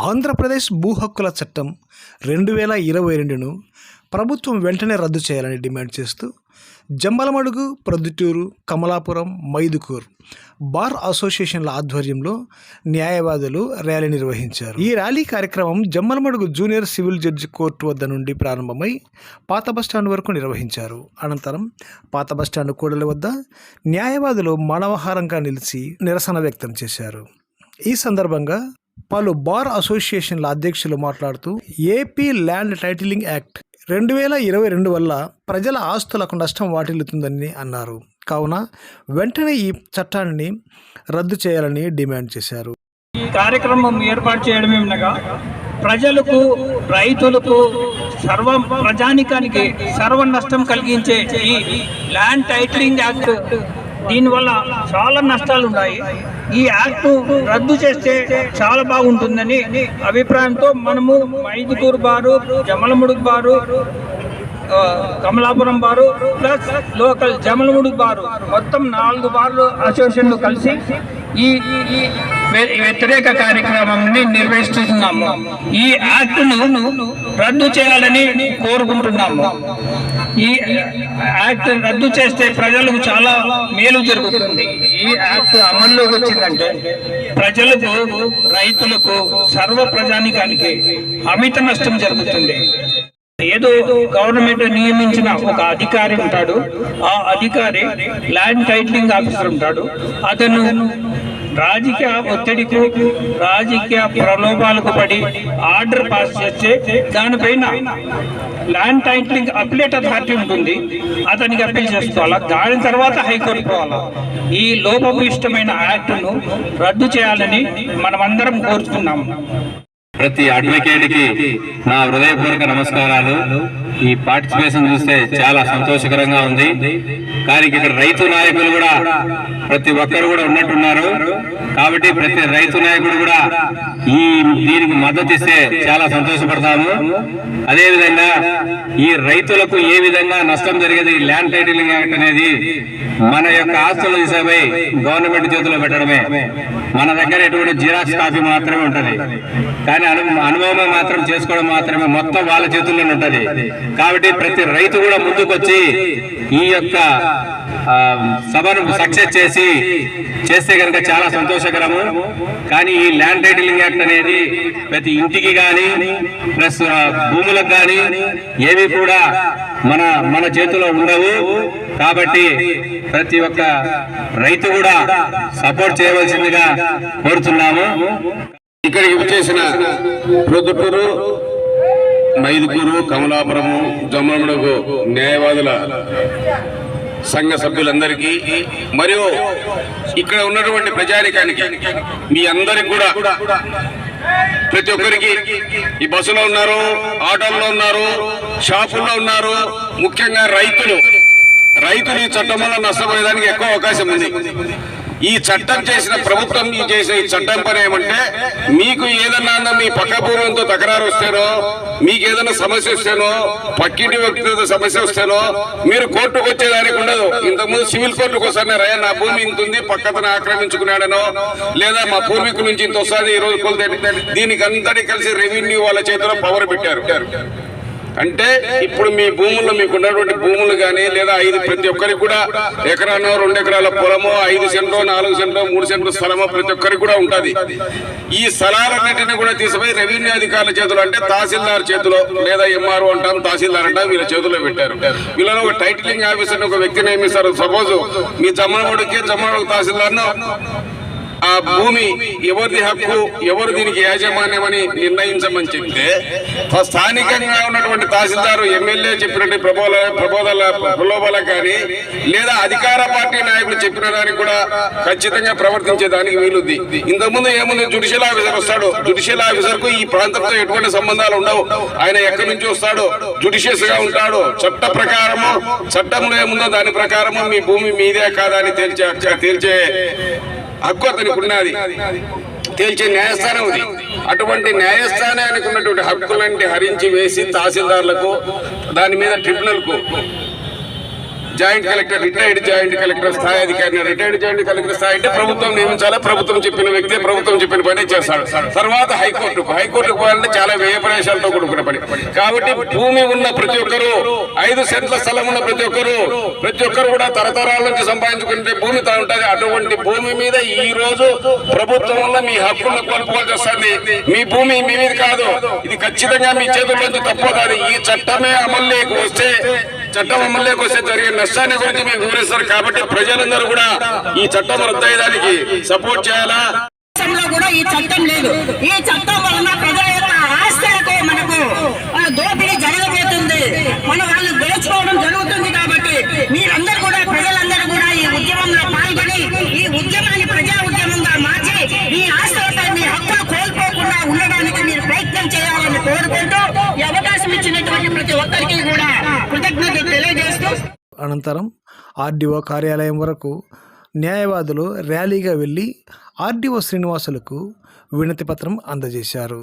ఆంధ్రప్రదేశ్ భూ హక్కుల చట్టం రెండు వేల ఇరవై రెండును ప్రభుత్వం వెంటనే రద్దు చేయాలని డిమాండ్ చేస్తూ జమ్మలమడుగు ప్రొద్దుటూరు కమలాపురం మైదుకూర్ బార్ అసోసియేషన్ల ఆధ్వర్యంలో న్యాయవాదులు ర్యాలీ నిర్వహించారు. ఈ ర్యాలీ కార్యక్రమం Jammalamadugu junior civil judge court వద్ద నుండి ప్రారంభమై పాత బస్టాండ్ వరకు నిర్వహించారు. అనంతరం పాత బస్టాండ్ కూడలి వద్ద న్యాయవాదులు మానవహారంగా నిలిచి నిరసన వ్యక్తం చేశారు. ఈ సందర్భంగా పలు బార్ అసోసియేషన్ల అధ్యక్షులు మాట్లాడుతూ ఏపీ ల్యాండ్ టైటిలింగ్ యాక్ట్ రెండు వేల ఇరవై రెండు వల్ల ప్రజల ఆస్తులకు నష్టం వాటిల్లుతుందని అన్నారు. కావున వెంటనే ఈ చట్టాన్ని రద్దు చేయాలని డిమాండ్ చేశారు. ఈ కార్యక్రమం ఏర్పాటు చేయడమే ఉండగా ప్రజలకు రైతులకు సర్వ ప్రజానికానికి సర్వ నష్టం కలిగించే ఈ ల్యాండ్ టైటిలింగ్ యాక్ట్ దీనివల్ల చాలా నష్టాలు ఉన్నాయి ఈ యాక్ట్ రద్దు చేస్తే చాలా బాగుంటుందని అభిప్రాయంతో మనము Mydukur bar Jammalamadugu bar Kamalapuram bar plus local జమలముడు bar మొత్తం నాలుగు బార్లు అసోసియేషన్లు కలిసి ఈ ఈ వ్యతిరేక కార్యక్రమాన్ని నిర్వహిస్తున్నాము. ఈ యాక్ట్ను రద్దు చేయాలని కోరుకుంటున్నాము. ఈ యాక్ట్ రద్దు చేస్తే ప్రజలకు చాలా మేలు జరుగుతుంది. ఈ యాక్ట్ అమల్లోకి వచ్చిందంటే ప్రజలకు రైతులకు సర్వ ప్రజానికానికి అమిత నష్టం జరుగుతుంది. ఏదో గవర్నమెంట్ నియమించిన ఒక అధికారి ఉంటాడు. ఆ అధికారి ల్యాండ్ టైటిలింగ్ ఆఫీసర్ ఉంటాడు. అతను రాజకీయ ఒత్తిడికి రాజకీయ ప్రలోభాలకు పడి ఆర్డర్ పాస్ చేస్తే దానిపైన ల్యాండ్ టైటిలింగ్ అప్లేట్ అథారిటీ ఉంటుంది. అతనికి అప్పీల్ చేసుకోవాలా? దాని తర్వాత హైకోర్టు పోవాలా? ఈ లోపభూయిష్టమైన యాక్టును రద్దు చేయాలని మనమందరం కోరుతున్నాము ప్రతి అడ్వకేట్కి నా హృదయపూర్వక నమస్కారాలు. ఈ పార్టిసిపేషన్ చూస్తే చాలా సంతోషకరంగా ఉంది. కానీ ఇక్కడ రైతు నాయకులు కూడా ప్రతి ఒక్కరు కూడా ఉన్నట్టున్నారు. కాబట్టి ప్రతి రైతు నాయకుడు కూడా ఈ దీనికి మద్దతు ఇస్తే చాలా సంతోషపడతాము. అదేవిధంగా ఈ రైతులకు ఏ విధంగా నష్టం జరిగేది ల్యాండ్ టైటిలింగ్ యాక్ట్ అనేది మన యొక్క ఆస్తుల దిశపై గవర్నమెంట్ చేతిలో పెట్టడమే. మన దగ్గర ఎటువంటి జిరాక్స్ కాపీ మాత్రమే ఉంటుంది. కానీ అను అనుభవం మాత్రం చేసుకోవడం మాత్రమే. మొత్తం వాళ్ళ చేతుల్లోనే ఉంటది. కాబట్టి ప్రతి రైతు కూడా ముందుకొచ్చి ఈ యొక్క సభను సక్సెస్ చేసి చేస్తే కనుక చాలా సంతోషకరము. కానీ ఈ ల్యాండ్ టైటిలింగ్ యాక్ట్ అనేది ప్రతి ఇంటికి కానీ ప్లస్ భూములకు కానీ ఏవి కూడా మన మన చేతిలో ఉండవు. కాబట్టి ప్రతి ఒక్క రైతు కూడా సపోర్ట్ చేయవలసిందిగా కోరుతున్నాము. ఇక్కడికి వచ్చేసిన ప్రొద్దుటూరు మైదుకూరు కమలాపురము జమ్మలమడుగు న్యాయవాదుల సంఘ సభ్యులందరికీ మరియు ఇక్కడ ఉన్నటువంటి ప్రజానికానికి మీ అందరికి కూడా ప్రతి ఒక్కరికి ఈ బస్సులో ఉన్నారు ఆటోల్లో ఉన్నారు షాపుల్లో ఉన్నారు ముఖ్యంగా రైతులు. రైతులు ఈ చట్టం వల్ల నష్టపోయేదానికి ఎక్కువ అవకాశం ఉంది. ఈ చట్టం చేసిన ప్రభుత్వం చేసే ఈ చట్టం పని ఏమంటే మీకు ఏదన్నా మీ పక్క పూర్వంతో తకరారు వస్తేనో మీకు ఏదైనా సమస్య వస్తేనో పక్కింటి వ్యక్తితో సమస్య వస్తేనో మీరు కోర్టుకు వచ్చేదానికి ఉండదు. ఇంతకుముందు సివిల్ కోర్టుకు వస్తాను రయ్య నా భూమి ఇంత ఉంది పక్కతను ఆక్రమించుకున్నాడనో లేదా మా పూర్వీకుల నుంచి ఇంత వస్తుంది ఈ రోజు కొలితే దీనికి అంతటి కలిసి రెవెన్యూ వాళ్ళ చేతిలో పవర్ పెట్టారు. అంటే ఇప్పుడు మీ భూముల్లో మీకు ఉన్నటువంటి భూములు కానీ లేదా ఐదు ప్రతి ఒక్కరికి కూడా ఎకరానో రెండు ఎకరాల పొలమో ఐదు సెంట్లో నాలుగు సెంట్లో మూడు సెంట్లు స్థలమో ప్రతి ఒక్కరికి కూడా ఉంటుంది. ఈ స్థలాలన్నింటినీ కూడా తీసుకుపోయి రెవెన్యూ అధికారుల చేతిలో అంటే తహసీల్దార్ చేతిలో లేదా ఎంఆర్ఓ అంటాం తహసీల్దార్ అంటాం వీళ్ళ చేతిలో పెట్టారు. వీళ్ళలో ఒక టైటిలింగ్ ఆఫీసర్ ఒక వ్యక్తి నియమిస్తారు. సపోజ్ మీ జమ్మలమూడికి జమ్మలమూడు తహసీల్దార్ను ఆ భూమి ఎవరిది హక్కు ఎవరు దీనికి యాజమాన్యం అని నిర్ణయించమని చెప్తే స్థానికంగా ఉన్నటువంటి తహసీల్దారు ఎమ్మెల్యే చెప్పినట్టు ప్రబోధ ప్రబోధల ప్రలోభాల కానీ లేదా అధికార పార్టీ నాయకులు చెప్పిన దానికి కూడా ఖచ్చితంగా ప్రవర్తించేదానికి వీలుంది ఇంతకుముందు ఏముంది? జుడిషియల్ ఆఫీసర్ వస్తాడు. జుడిషియల్ ఆఫీసర్కు ఈ ప్రాంతంతో ఎటువంటి సంబంధాలు ఉండవు. ఆయన ఎక్కడి నుంచి వస్తాడు. జుడిషియస్గా ఉంటాడు. చట్ట ప్రకారము చట్టంలో ఏముందో దాని ప్రకారము మీ భూమి మీదే కాదా అని తేల్చే తేల్చే హక్కు అతనికి ఉన్నది. తేల్చే న్యాయస్థానం ఉంది అటువంటి న్యాయస్థానానికి ఉన్నటువంటి హక్కులంటే హరించి వేసి తహసీల్దార్లకు దాని మీద ట్రిబ్యునల్కు joint collector retired joint collector స్థాయి అధికారిని రిటైర్డ్ జాయింట్ కలెక్టర్ స్థాయి అంటే ప్రభుత్వం నియమించాలి? ప్రభుత్వం చెప్పిన వ్యక్తి ప్రభుత్వం చెప్పిన పని చేస్తాడు. తర్వాత హైకోర్టుకు హైకోర్టుకు పోవాలంటే చాలా వ్యయ ప్రవేశాలతో కూడుకున్న పని. కాబట్టి భూమి ఉన్న ప్రతి ఒక్కరు ఐదు సెంట్ల స్థలం ఉన్న ప్రతి ఒక్కరు ప్రతి ఒక్కరు కూడా తరతరాల నుంచి సంపాదించుకుంటే భూమి తా ఉంటుంది. అటువంటి భూమి మీద ఈ రోజు ప్రభుత్వం వల్ల మీ హక్కులను కోల్పోవాల్సి వస్తుంది. మీ భూమి మీ మీద కాదు. ఇది ఖచ్చితంగా మీ చేతుల్లోంచి తప్పదు. ఈ చట్టమే అమల్లోకి వస్తే చట్టం అమల్లోకి వస్తే జరిగే నష్టాన్ని గురించి మేము వివరిస్తారు కాబట్టి ప్రజలందరూ కూడా ఈ చట్టం రద్దయ్యేదానికి సపోర్ట్ చేయాలా? కూడా ఈ చట్టం లేదు. ఈ చట్టం వలన ప్రజల యొక్క ఆస్తులకు మనకు ఆ, దోపిడీ జరగబోతుంది మన వాళ్ళు దోచుకోవడం జరుగుతుంది కాబట్టి మీరందరూ కూడా ప్రజలందరూ కూడా ఈ ఉద్యమంలో పాల్గొని ఈ ఉద్యమాన్ని ప్రజా ఉద్యమంగా మార్చి ఈ ఆస్తులపై మీ హక్కులు కోల్పోకుండా ఉండడానికి మీరు ప్రయత్నం చేయాలని కోరుకుంటూ ఈ అవకాశం ఇచ్చినటువంటి ప్రతి ఒక్కరికి కూడా కృతజ్ఞతలు తెలియజేస్తూ అనంతరం ఆర్డీఓ కార్యాలయం వరకు న్యాయవాదులు ర్యాలీగా వెళ్ళి ఆర్డీఓ శ్రీనివాసులకు వినతిపత్రం అందజేశారు.